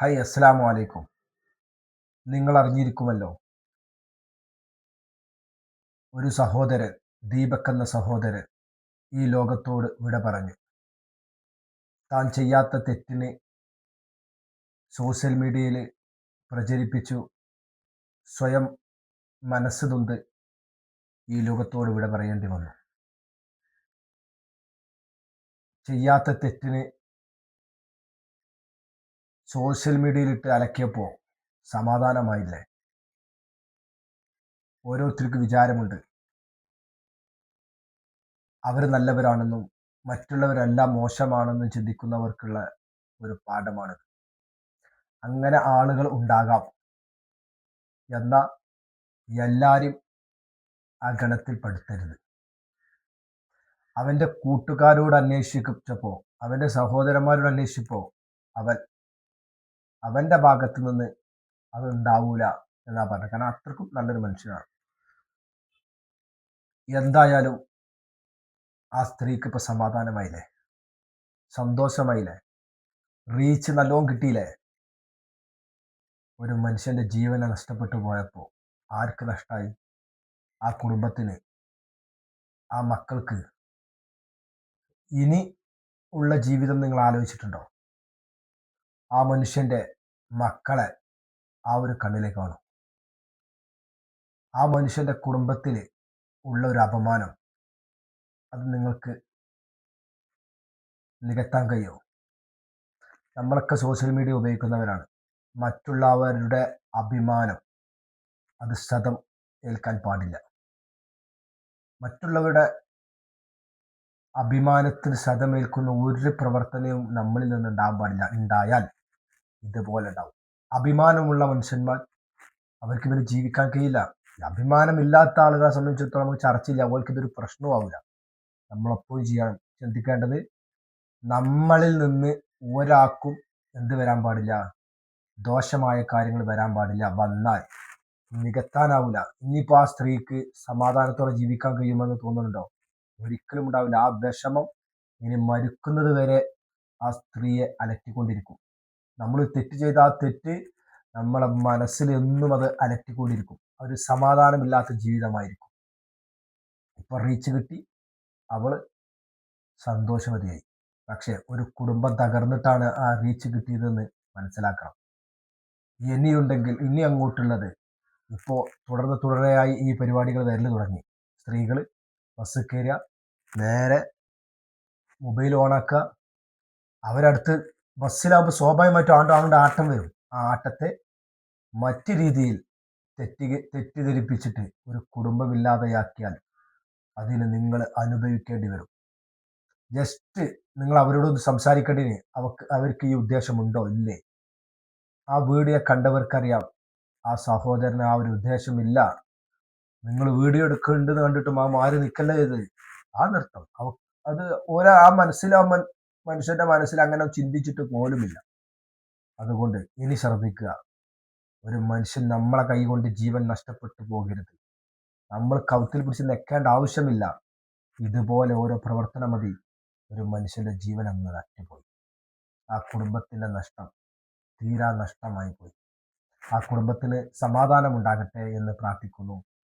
Hi അസ്സലാമു അലൈക്കും. നിങ്ങൾ അറിഞ്ഞിരിക്കുമല്ലോ ഒരു സഹോദരൻ ദീപക് എന്ന സഹോദരൻ ഈ ലോകത്തോട് വിട പറഞ്ഞു. താൻ ചെയ്യാത്ത തെറ്റിനെ സോഷ്യൽ മീഡിയയിൽ പ്രചരിപ്പിച്ചു. സ്വയം മനസ്സ് തൊന്ത് ഈ ലോകത്തോട് വിട പറയേണ്ടി വന്നു. ചെയ്യാത്ത തെറ്റിന് സോഷ്യൽ മീഡിയയിലിട്ട് അലക്കിയപ്പോൾ സമാധാനമായില്ലേ? ഓരോരുത്തർക്ക് വിചാരമുണ്ട്. അവർ നല്ലവരാണെന്നും മറ്റുള്ളവരെല്ലാം മോശമാണെന്നും ചിന്തിക്കുന്നവർക്കുള്ള ഒരു പാഠമാണിത്. അങ്ങനെ ആളുകൾ ഉണ്ടാകാം. എന്ന എല്ലാരും ആ ഗണത്തിൽ പെടുത്തരുത്. അവന്റെ കൂട്ടുകാരോട് അന്വേഷിച്ചപ്പോൾ അവന്റെ സഹോദരന്മാരോട് അന്വേഷിച്ചപ്പോൾ അവൻ അവന്റെ ഭാഗത്ത് നിന്ന് അത് ഉണ്ടാവൂല എന്നാ പറഞ്ഞത്. കാരണം അത്രക്കും നല്ലൊരു മനുഷ്യനാണ്. എന്തായാലും ആ സ്ത്രീക്ക് ഇപ്പൊ സമാധാനമായില്ലേ? സന്തോഷമായില്ലേ? റീച്ച് നല്ലോണം കിട്ടിയില്ലേ? ഒരു മനുഷ്യന്റെ ജീവനെ നഷ്ടപ്പെട്ടു പോയപ്പോൾ ആർക്ക് നഷ്ടമായി ആ കുടുംബത്തിന് ആ മക്കൾക്ക്. ഇനി ഉള്ള ജീവിതം നിങ്ങൾ ആലോചിച്ചിട്ടുണ്ടോ? ആ മനുഷ്യന്റെ മക്കളെ ആ ഒരു കണ്ണിലേക്ക് കാണും. ആ മനുഷ്യന്റെ കുടുംബത്തിൽ ഉള്ള ഒരു അപമാനം അത് നിങ്ങൾക്ക് നികത്താൻ കഴിയോ. നമ്മളൊക്കെ സോഷ്യൽ മീഡിയ ഉപയോഗിക്കുന്നവരാണ്. മറ്റുള്ളവരുടെ അഭിമാനം അത് ശതം ഏൽക്കാൻ പാടില്ല. മറ്റുള്ളവരുടെ അഭിമാനത്തിന് ശതമേൽക്കുന്ന ഒരു പ്രവർത്തനവും നമ്മളിൽ നിന്ന് ഉണ്ടാകാൻ പാടില്ല. ഉണ്ടായാൽ ഇതുപോലെ ഉണ്ടാവും അഭിമാനമുള്ള മനുഷ്യന്മാർ അവർക്ക് ഇവർ ജീവിക്കാൻ കഴിയില്ല. അഭിമാനമില്ലാത്ത ആളുകളെ സംബന്ധിച്ചിടത്തോളം നമുക്ക് ചർച്ചയില്ല. അവർക്ക് ഇതൊരു പ്രശ്നമാവില്ല നമ്മളെപ്പോഴും ചെയ്യാൻ ചിന്തിക്കേണ്ടത് നമ്മളിൽ നിന്ന് ഒരാൾക്കും എന്ത് വരാൻ പാടില്ല. ദോഷമായ കാര്യങ്ങൾ വരാൻ പാടില്ല. വന്നാൽ നികത്താനാവില്ല ഇനിയിപ്പോൾ ആ സ്ത്രീക്ക് സമാധാനത്തോടെ ജീവിക്കാൻ കഴിയുമെന്ന് തോന്നുന്നുണ്ടോ? ഒരിക്കലും ഉണ്ടാവില്ല. ആ വിഷമം ഇനി മരിക്കുന്നത് വരെ ആ സ്ത്രീയെ അലറ്റിക്കൊണ്ടിരിക്കും നമ്മൾ തെറ്റ് ചെയ്ത ആ തെറ്റ് നമ്മളെ മനസ്സിൽ എന്നും അത് അലറ്റിക്കൊണ്ടിരിക്കും ഒരു സമാധാനമില്ലാത്ത ജീവിതമായിരിക്കും. ഇപ്പൊ റീച്ച് കിട്ടി അവൾ സന്തോഷവതിയായി പക്ഷെ ഒരു കുടുംബം തകർന്നിട്ടാണ് ആ റീച്ച് കിട്ടിയതെന്ന് മനസ്സിലാക്കണം. ഇനിയുണ്ടെങ്കിൽ ഇനി അങ്ങോട്ടുള്ളത് ഇപ്പോൾ തുടർന്ന് തുടരെയായി ഈ പരിപാടികൾ വരൽ തുടങ്ങി. സ്ത്രീകൾ ബസ് കയറിയ നേരെ മൊബൈൽ ഓണാക്കുക അവരടുത്ത് ബസ്സിലാകുമ്പോൾ സ്വാഭാവികമായിട്ടും ആണ്ട് ആണ്ട് ആട്ടം വരും. ആ ആട്ടത്തെ മറ്റു രീതിയിൽ തെറ്റി തെറ്റിദ്ധരിപ്പിച്ചിട്ട് ഒരു കുടുംബമില്ലാതെയാക്കിയാൽ അതിന് നിങ്ങൾ അനുഭവിക്കേണ്ടി വരും. ജസ്റ്റ് നിങ്ങൾ അവരോടൊന്ന് സംസാരിക്കേണ്ടതിന് അവർക്ക് അവർക്ക് ഈ ഉദ്ദേശമുണ്ടോ? ഇല്ലേ? ആ വീഡിയോ കണ്ടവർക്കറിയാം. ആ സഹോദരന് ആ ഒരു ഉദ്ദേശമില്ല. നിങ്ങൾ വീഡിയോ എടുക്കുന്നുണ്ടെന്ന് കണ്ടിട്ടും ആ മാറി നിൽക്കല്ലേ ഇത്? ആ നൃത്തം അത് ഓരോ ആ മനസ്സിലാ മനുഷ്യന്റെ മനസ്സിൽ അങ്ങനെ ചിന്തിച്ചിട്ട് പോലുമില്ല. അതുകൊണ്ട് ഇനി ശ്രദ്ധിക്കുക. ഒരു മനുഷ്യൻ നമ്മളെ കൈ കൊണ്ട് ജീവൻ നഷ്ടപ്പെട്ടു പോകരുത്. നമ്മൾ കൗത്തിൽ പിടിച്ച് നിൽക്കേണ്ട ആവശ്യമില്ല. ഇതുപോലെ ഓരോ പ്രവർത്തനം മതി. ഒരു മനുഷ്യന്റെ ജീവൻ അങ്ങ് അറ്റുപോയി ആ കുടുംബത്തിന്റെ നഷ്ടം തീരാ നഷ്ടമായി പോയി ആ കുടുംബത്തിന് സമാധാനം ഉണ്ടാകട്ടെ എന്ന് പ്രാർത്ഥിക്കുന്നു.